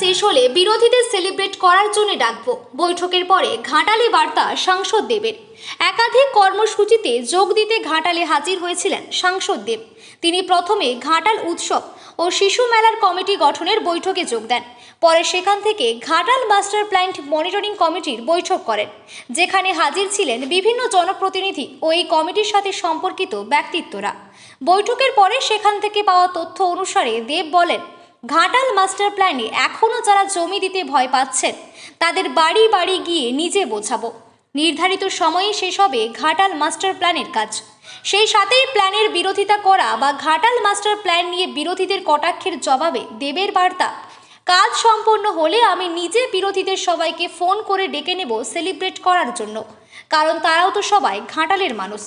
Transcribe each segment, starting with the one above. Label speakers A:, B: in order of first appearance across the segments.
A: শেষ হলে বিরোধীদের সেলিব্রেট করার জন্য ডাকবো। বৈঠকের পরে ঘাটালে বার্তা সাংসদ দেবের। একাধিক কর্মসূচিতে যোগ দিতে ঘাটালে হাজির হয়েছিলেন সাংসদ দেব। তিনি প্রথমে ঘাটাল উৎসব ও শিশু মেলার কমিটি গঠনের বৈঠকে যোগ দেন। পরে সেখান থেকে ঘাটাল মাস্টার প্ল্যান্ট মনিটরিং কমিটির বৈঠক করেন, যেখানে হাজির ছিলেন বিভিন্ন জনপ্রতিনিধি ও এই কমিটির সাথে সম্পর্কিত ব্যক্তিত্বরা। বৈঠকের পরে সেখান থেকে পাওয়া তথ্য অনুসারে দেব বলেন ঘাটাল মাস্টার প্ল্যানে এখনও যারা জমি দিতে ভয় পাচ্ছেন, তাদের বাড়ি বাড়ি গিয়ে নিজে বোঝাবো। নির্ধারিত সময়ে শেষ হবে ঘাটাল মাস্টার প্ল্যানের কাজ। সেই সাথেই প্ল্যানের বিরোধিতা করা বা ঘাটাল মাস্টার প্ল্যান নিয়ে বিরোধীদের কটাক্ষের জবাবে দেবের বার্তা। কাজ সম্পন্ন হলে আমি নিজে বিরোধীদের সবাইকে ফোন করে ডেকে নেব সেলিব্রেট করার জন্য। কারণ তারাও তো সবাই ঘাটালের মানুষ।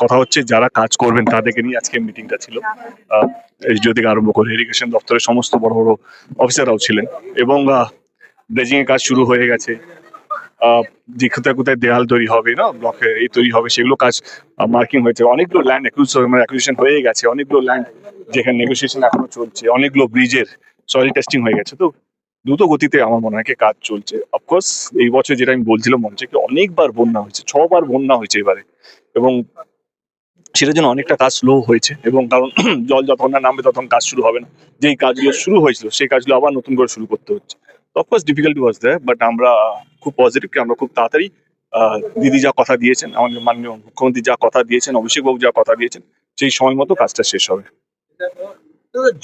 B: কথা হচ্ছে যারা কাজ করবেন তাদেরকে নিয়ে আজকে মিটিংটা ছিল। এসডিও থেকে আরম্ভ করে ইরিগেশন দপ্তরের সমস্ত বড় বড় অফিসাররাও ছিলেন এবং ড্রেজিং এর কাজ শুরু হয়ে গেছে। যে কোথায় কোথায় দেয়াল তৈরি হবে, না ব্লকে এই তৈরি হবে, সেগুলো কাজ মার্কিং হয়েছে। অনেকগুলো ল্যান্ড অ্যাকুইজিশন হয়ে গেছে। অনেকগুলো ল্যান্ড যেখানে নেগোসিয়েশন এখনও চলছে। অনেকগুলো ব্রিজের সয়েল টেস্টিং হয়ে গেছে। তো দ্রুত গতিতে আমার মনে হয় কাজ চলছে। অফকোর্স এই বছর যেটা আমি বলছিলাম মঞ্চে অনেকবার বন্যা হয়েছে, ছবার বন্যা হয়েছে এবারে। এবং সেটার জন্য অনেকটা কাজ স্লো হয়েছে এবং কারণ জল যতক্ষণ না নামবে ততক্ষণ কাজ শুরু হবে না। যেই কাজগুলো শুরু হয়েছিল সেই কাজগুলো আবার নতুন করে শুরু করতে হচ্ছে। অফকোর্স ডিফিকাল্টি ওয়াজ দেয় বাট আমরা খুব পজিটিভ আমরা খুব তাড়াতাড়ি দিদি যা কথা দিয়েছেন আমাদের মাননীয় মুখ্যমন্ত্রী যা কথা দিয়েছেন অভিষেক বাবু যা কথা দিয়েছেন সেই সময় মতো কাজটা শেষ হবে।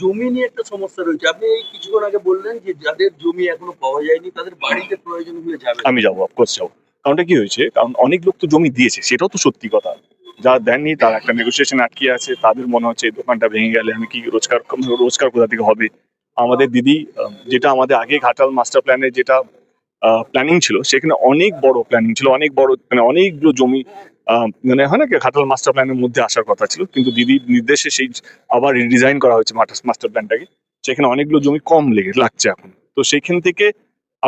C: জমি নিয়ে একটা সমস্যা রয়েছে। আপনি কিছুক্ষণ আগে বললেন যে যাদের জমি এখনও পাওয়া যায়নি তাদের বাড়িতে প্রয়োজন হলে যাবে
B: আমি যাব অফকোর্স যাব। কারণটা কি হয়েছে? কারণ অনেক লোক তো জমি দিয়েছে, সেটাও তো সত্যি কথা। যা দেননি, তারা একটা নেগোসিয়েশন আটকে আছে, তাদের মনে হচ্ছে এই দোকানটা ভেঙে গেলে আমি কি রোজগার রোজগার কোথা থেকে হবে? আমাদের দিদি যেটা আমাদের আগে ঘাটাল মাস্টার প্ল্যানের যেটা প্ল্যানিং ছিল, সেখানে অনেক বড় প্ল্যানিং ছিল, অনেক বড় মানে অনেকগুলো জমি মানে হয় না কি, ঘাটাল মাস্টার প্ল্যানের মধ্যে আসার কথা ছিল, কিন্তু দিদির নির্দেশে সেই আবার রিডিজাইন করা হয়েছে মাস্টার প্ল্যানটাকে সেখানে অনেকগুলো জমি কম লেগে, লাগছে এখন। তো সেইখান থেকে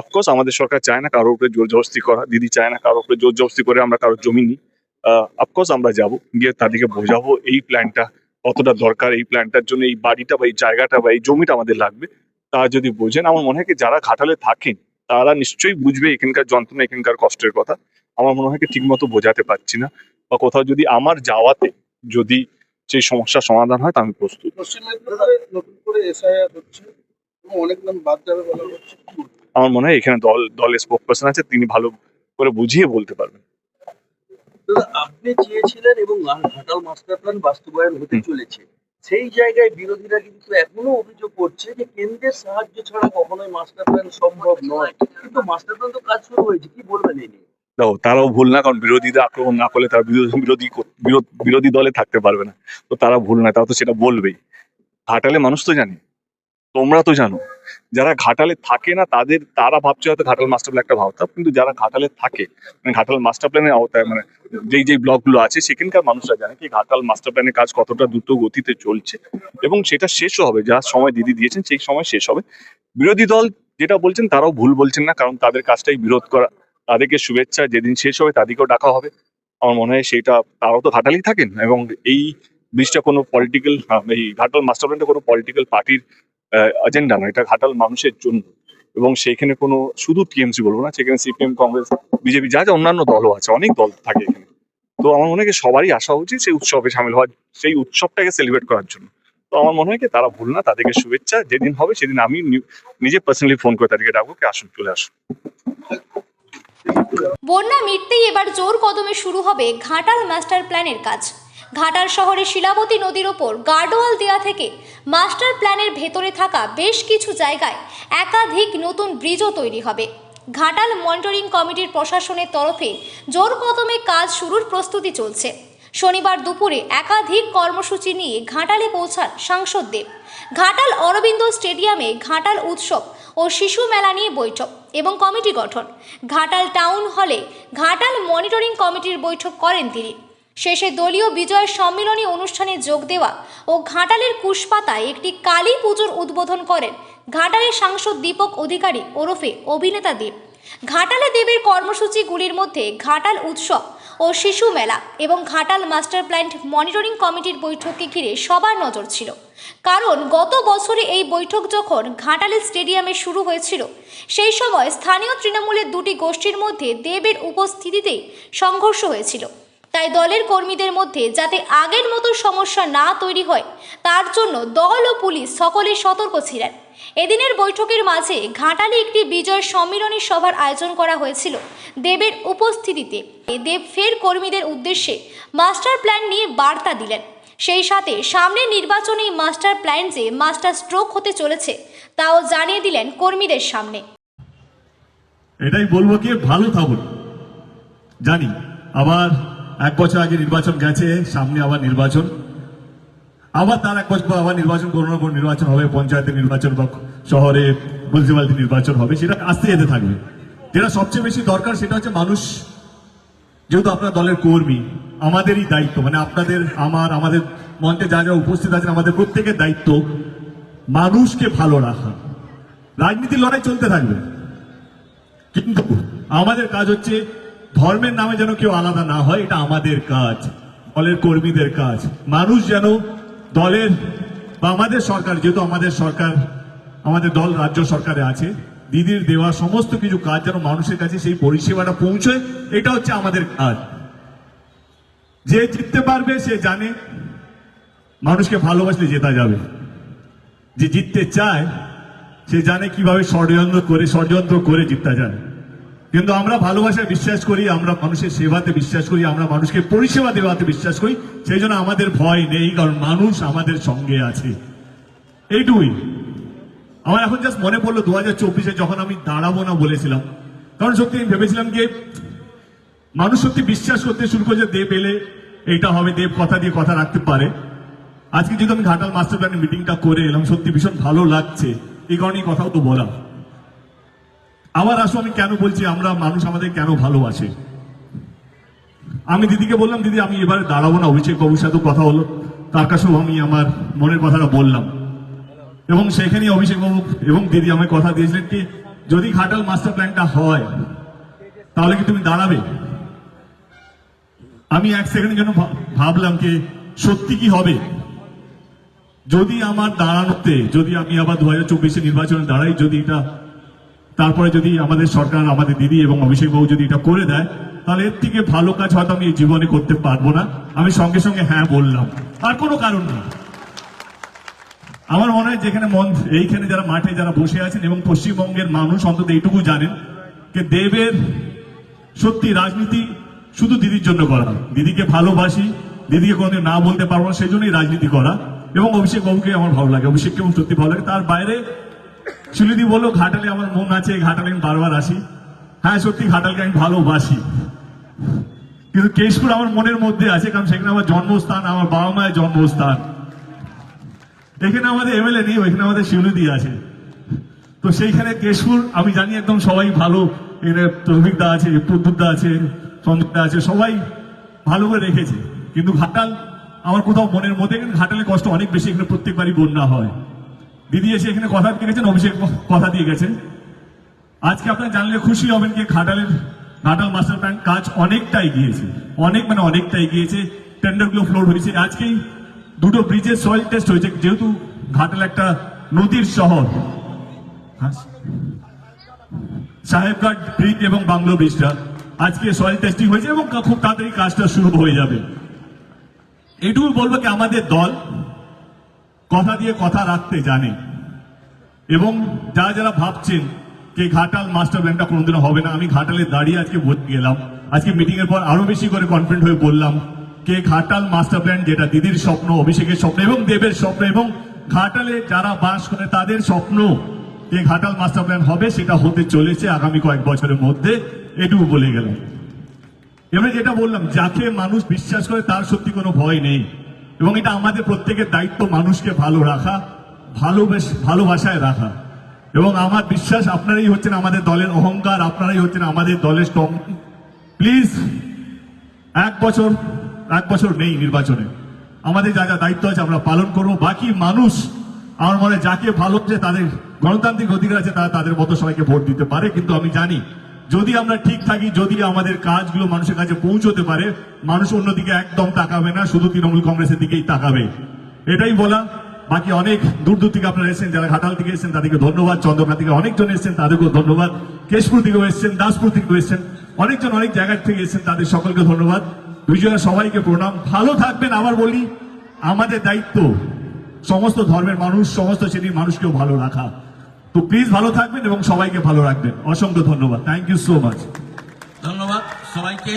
B: অফকোর্স আমাদের সরকার চায় না কারোর উপরে জোর জবস্তি করা, দিদি চায় না কারোর উপরে জোর জবস্তি করে আমরা কারোর জমি নিই। অফকোর্স আমরা যাব, গিয়ে তাদেরকে বোঝাবো এই প্ল্যানটা কতটা দরকার, এই প্ল্যানটার জন্য এই বাড়িটা বা এই জায়গাটা বা এই জমিটা আমাদের লাগবে। তা যদি বোঝেন, আমার মনে হয় কি যারা ঘাটালে থাকেন, তারা নিশ্চয়ই বুঝবে এখানকার যন্ত্রণা, এখানকার কষ্টের কথা। আমার মনে হয় কি ঠিক মতো বোঝাতে পারছি না। বা কোথাও যদি আমার যাওয়াতে যদি সেই সমস্যার সমাধান হয়, তা আমি প্রস্তুত।
C: নতুন করে এসআইআর হচ্ছে অনেক নাম বাদ যাবে বলা হচ্ছে?
B: আমার মনে হয় এখানে দল দলের স্পোক পার্সন আছে তিনি ভালো করে বুঝিয়ে বলতে পারবেন।
C: আপনি চেয়েছিলেন এবং ঘাটাল মাস্টার প্ল্যান বাস্তবায়ন হতে চলেছে। সেই জায়গায় বিরোধীরা কিন্তু এখনও অভিযোগ করছে যে কেন্দ্রের সাহায্য ছাড়া কখনোই মাস্টার প্ল্যান সম্ভব নয়। কিন্তু মাস্টার প্ল্যান তো কাজ শুরু হয়েছে কি বলবেন এই নিয়ে?
B: দেখো তারাও ভুল না কারণ বিরোধীরা আক্রমণ না করলে তারা বিরোধী বিরোধী বিরোধ- বিরোধী দলে থাকতে পারবে না। তো তারা ভুল না তারা তো সেটা বলবেই। ঘাটালে মানুষ তো জানে। তোমরা তো জানো, যারা ঘাটালে থাকে না, তাদের, তারা ভাবছে হয়তো ঘাটাল মাস্টার প্ল্যান একটা ভাবতাম, কিন্তু যারা ঘাটালে থাকে মানে ঘাটাল মাস্টার প্ল্যানের আওতায় মানে যেই যেই ব্লকগুলো আছে, সেখানকার মানুষরা জানে কি ঘাটাল মাস্টার প্ল্যানের কাজ কতটা দ্রুত গতিতে চলছে এবং সেটা শেষও হবে, যা সময় দিদি দিয়েছেন, সেই সময় শেষ হবে। বিরোধী দল যেটা বলছেন, তারাও ভুল বলছেন না, কারণ তাদের কাজটাই বিরোধ করা, তাদেরকে শুভেচ্ছা, যেদিন শেষ হবে তাদেরকেও ডাকা হবে। আমার মনে হয় সেটা, তারাও তো ঘাটালেই থাকেন, এবং এই ব্রিজটা কোনো পলিটিক্যাল এই ঘাটাল মাস্টার প্ল্যানটা কোনো পলিটিক্যাল পার্টির এজেন্ডা নয়, এটা ঘাটাল মানুষের জন্য। এবং সেইখানে কোনো, শুধু টিএমসি বলব না, সেখানে সিপিএম কংগ্রেস বিজেপি যা যা অন্যান্য দলও আছে, অনেক দল থাকে এখানে। তো আমার মনে হয় সবারই আসা উচিত সেই উৎসবে সামিল হওয়ার, সেই উৎসবটাকে সেলিব্রেট করার জন্য। তো আমার মনে হয় কি তারা ভুল না, তাদেরকে শুভেচ্ছা, যেদিন হবে সেদিন আমি নিজে পার্সোনালি ফোন করে তাদেরকে ডাকবো, কি আসুন চলে আসুন
A: বন্যা মিটতেই এবার জোর কদমে শুরু হবে ঘাটাল মাস্টার প্ল্যানের কাজ। ঘাটাল শহরে শিলাবতী নদীর ওপর গার্ডওয়াল দেওয়া থেকে মাস্টার প্ল্যানের ভেতরে থাকা বেশ কিছু জায়গায় একাধিক নতুন ব্রিজও তৈরি হবে। ঘাটাল মনিটরিং কমিটির প্রশাসনের তরফে জোর কদমে কাজ শুরুর প্রস্তুতি চলছে। শনিবার দুপুরে একাধিক কর্মসূচি নিয়ে ঘাটালে পৌঁছান সাংসদ দেব। ঘাটাল অরবিন্দ স্টেডিয়ামে ঘাটাল উৎসব ও শিশু মেলা নিয়ে বৈঠক এবং কমিটি গঠন। ঘাটাল টাউন হলে ঘাটাল মনিটরিং কমিটির বৈঠক করেন তিনি। শেষে দলীয় বিজয় সম্মিলনী অনুষ্ঠানে যোগ দেওয়া ও ঘাটালের কুশপাতায় একটি কালী পুজোর উদ্বোধন করেন ঘাটালের সাংসদ দীপক অধিকারী ওরফে অভিনেতা দেব। ঘাটালে দেবের কর্মসূচিগুলির মধ্যে ঘাটাল উৎসব ও শিশু মেলা এবং ঘাটাল মাস্টার প্ল্যান মনিটরিং কমিটির বৈঠককে ঘিরে সবার নজর ছিল। কারণ গত বছরে এই বৈঠক যখন ঘাটালের স্টেডিয়ামে শুরু হয়েছিল, সেই সময় স্থানীয় তৃণমূলের দুটি গোষ্ঠীর মধ্যে দেবের উপস্থিতিতেই সংঘর্ষ হয়েছিল। তাই দলের কর্মীদের মধ্যে যাতে আগের মতো সমস্যা না তৈরি হয়, তার জন্য দল ও পুলিশ সকলেই সতর্ক ছিলেন। এদিনের বৈঠকের মাঝে ঘাটালে একটি বিজয় সম্মিলনী সভার আয়োজন করা হয়েছিল দেবের উপস্থিতিতে। দেব ফের কর্মীদের উদ্দেশ্যে মাস্টার প্ল্যান নিয়ে বার্তা দিলেন। সেই সাথে সামনের নির্বাচনে মাস্টার প্ল্যান যে মাস্টার স্ট্রোক হতে চলেছে, তাও জানিয়ে দিলেন কর্মীদের সামনে।
D: এটাই বলব কি, ভালো থাকুন। জানি, আবার এক বছর আগে নির্বাচন গেছে, সামনে আবার নির্বাচন। আবার তার এক বছর আবার নির্বাচন কোনো না কোনো নির্বাচন হবে পঞ্চায়েতের নির্বাচন বা শহরে মিউনিসিপ্যালিটি নির্বাচন হবে, সেটা আসতে যেতে থাকবে। যেটা সবচেয়ে বেশি দরকার সেটা হচ্ছে মানুষ, যেহেতু আপনার দলের কর্মী, আমাদেরই দায়িত্ব মানে আপনাদের, আমার, আমাদের মঞ্চে যা যা উপস্থিত আছেন, আমাদের প্রত্যেকের দায়িত্ব মানুষকে ভালো রাখা। রাজনীতির লড়াই চলতে থাকবে। কিন্তু আমাদের কাজ হচ্ছে ধর্মের নামে যেন কেউ আলাদা না হয়, এটা আমাদের কাজ, দলের কর্মীদের কাজ। মানুষ যেন দলের বা আমাদের সরকার, যেহেতু আমাদের সরকার, আমাদের দল রাজ্য সরকারে আছে, দিদির দেওয়া সমস্ত কিছু কাজ যেন মানুষের কাছে সেই পরিষেবাটা পৌঁছয়, এটা হচ্ছে আমাদের কাজ। যে জিততে পারবে, সে জানে মানুষকে ভালোবাসলে জেতা যাবে। যে জিততে চায়, সে জানে কীভাবে ষড়যন্ত্র করে ষড়যন্ত্র করে জিততে যায় কিন্তু আমরা ভালোবাসায় বিশ্বাস করি, আমরা মানুষের সেবাতে বিশ্বাস করি, আমরা মানুষকে পরিষেবা দেওয়াতে বিশ্বাস করি, সেই জন্য আমাদের ভয় নেই, কারণ মানুষ আমাদের সঙ্গে আছে। এইটুকুই। আমার এখন জাস্ট মনে পড়ল দু হাজার চব্বিশে যখন আমি দাঁড়াবো না বলেছিলাম, কারণ সত্যি আমি ভেবেছিলাম যে মানুষ সত্যি বিশ্বাস করতে শুরু করেছে, দেব এলে এইটা হবে, দেব কথা দিয়ে কথা রাখতে পারে। আজকে যেহেতু আমি ঘাটাল মাস্টার প্ল্যানের মিটিংটা করে এলাম, সত্যি ভীষণ ভালো লাগছে, এই কারণে কথাও তো বলা। আবার আসো, আমি কেন বলছি আমরা মানুষ আমাদের কেন ভালোবাসে? আমি দিদিকে বললাম, দিদি, আমি এবারে দাঁড়াবো না, অভিষেক বাবুর সাথে কথা হলো। তার কাছেও আমি আমার মনের কথাটা বললাম। এবং সেখানেই অভিষেক বাবু এবং দিদি আমায় কথা দিয়েছিলেন কি, যদি ঘাটাল মাস্টার প্ল্যানটা হয়, তাহলে কি তুমি দাঁড়াবে? আমি এক সেকেন্ডের জন্য ভাব- ভাবলাম কি, সত্যি কি হবে? যদি আমার দাঁড়ানোতে, যদি আমি আবার দু হাজার চব্বিশে নির্বাচনে দাঁড়াই, যদি এটা তারপরে যদি আমাদের সরকার, আমাদের দিদি এবং অভিষেক বাবু যদি এটা করে দেয়, তাহলে এর থেকে ভালো কাজ হয়তো আমি জীবনে করতে পারব না। আমি সঙ্গে সঙ্গে হ্যাঁ বললাম। আর কোনো কারণ নেই। আমার মনে হয় যেখানে মন, এইখানে যারা মাঠে যারা বসে আছেন এবং পশ্চিমবঙ্গের মানুষ অন্তত এইটুকু জানেন যে দেবের সত্যি রাজনীতি শুধু দিদির জন্য করা দিদিকে ভালোবাসি, দিদিকে কোনোদিন না বলতে পারব না সেই জন্যই রাজনীতি করা। এবং অভিষেক বাবুকে আমার ভালো লাগে। অভিষেককে সত্যি ভালো লাগে। তার বাইরে সুলিদি বলল, ঘাটালে আমার মন আছে ঘাটালে আমি বারবার আসি। হ্যাঁ সত্যি, ঘাটালকে আমি ভালোবাসি। কিন্তু কেশপুর আমার মনের মধ্যে আছে, কারণ সেখানে আমার জন্মস্থান, আমার বাবা মায়ের জন্মস্থান। এখানে আমাদের এমএলএ নেই, ওইখানে আমাদের শিউলিদি আছে। তো সেইখানে কেশপুর, আমি জানি একদম সবাই ভালো। এখানে তৌফিকদা আছে প্রদ্যুৎদা আছে সন্দীপদা আছে, সবাই ভালো করে রেখেছে। কিন্তু ঘাটাল, আমার কোথাও মনের মধ্যে ঘাটালে কষ্ট অনেক বেশি, এখানে প্রত্যেকবারই বন্যা হয়। দিদি এসে এখানে কথা দিয়ে গেছেন অভিষেক কথা দিয়ে গেছেন। আজকে আপনারা জানলে খুশি হবেন যে ঘাটালের, ঘাটাল মাস্টার প্ল্যান কাজ অনেকটাই গিয়েছে। অনেক মানে অনেকটাই গিয়েছে। টেন্ডারগুলো ফ্লোর হয়েছে। আজকেই দুটো ব্রিজের সয়েল টেস্ট হয়েছে। যেহেতু ঘাটাল একটা নদীর শহর। হ্যাঁ। সাহেবঘাট ব্রিজ এবং বাংলো ব্রিজটা আজকে সয়েল টেস্টিং হয়েছে এবং খুব তাড়াতাড়ি কাজটা শুরু হয়ে যাবে। এটুকু বলব কি আমাদের দল কথা দিয়ে কথা রাখতে জানে। এবং যারা যারা ভাবছেন যে ঘাটাল মাস্টার প্ল্যানটা কোনোদিনও হবে না, আমি ঘাটালে দাঁড়িয়ে আজকে গেলাম আজকে মিটিং এর পর আরও বেশি করে কনফিডেন্ট হয়ে বললাম কে ঘাটাল মাস্টার প্ল্যান যেটা দিদির স্বপ্ন, অভিষেকের স্বপ্ন এবং দেবের স্বপ্ন এবং ঘাটালে যারা বাস করে তাদের স্বপ্ন যে ঘাটাল মাস্টার প্ল্যান হবে সেটা হতে চলেছে আগামী কয়েক বছরের মধ্যে, এটুকু বলে গেলাম। এবারে যেটা বললাম, যাকে মানুষ বিশ্বাস করে তার সত্যি কোনো ভয় নেই। এবং এটা আমাদের প্রত্যেকের দায়িত্ব মানুষকে ভালো রাখা ভালোবেস ভালোবাসায় রাখা। এবং আমার বিশ্বাস, আপনারাই হচ্ছেন আমাদের দলের অহংকার, আপনারাই হচ্ছেন আমাদের দলের স্ট্রং প্লিজ, এক বছর এক বছর নেই নির্বাচনে। আমাদের যা যা দায়িত্ব আছে আমরা পালন করব। বাকি মানুষ, আমার মনে যাকে ভালো হচ্ছে তাদের গণতান্ত্রিক অধিকার আছে, তারা তাদের মতো সবাইকে ভোট দিতে পারে, কিন্তু আমি জানি যদি আমরা ঠিক থাকি, যদি আমাদের কাজগুলো মানুষের কাছে পৌঁছতে পারে, মানুষ অন্যদিকে একদম তাকাবে না, শুধু তৃণমূল কংগ্রেসের দিকেই তাকাবে। এটাই বলা। বাকি অনেক দূর দূর থেকে আপনারা এসেছেন, যারা ঘাটাল থেকে এসেছেন, তাদেরকে ধন্যবাদ। চন্দ্রকা থেকে অনেকজন এসেছেন, তাদেরকেও ধন্যবাদ। কেশপুর থেকেও এসেছেন, দাসপুর থেকেও এসেছেন, অনেকজন অনেক জায়গার থেকে এসেছেন, তাদের সকলকে ধন্যবাদ। বিজয়া, সবাইকে প্রণাম। ভালো থাকবেন, আবার বলি, আমাদের দায়িত্ব, সমস্ত ধর্মের মানুষ, সমস্ত শ্রেণির মানুষকেও ভালো রাখা। তো প্লিজ ভালো থাকবেন এবং সবাইকে ভালো রাখবেন। অসংখ্য ধন্যবাদ। থ্যাংক ইউ সো মাচ
E: ধন্যবাদ সবাইকে।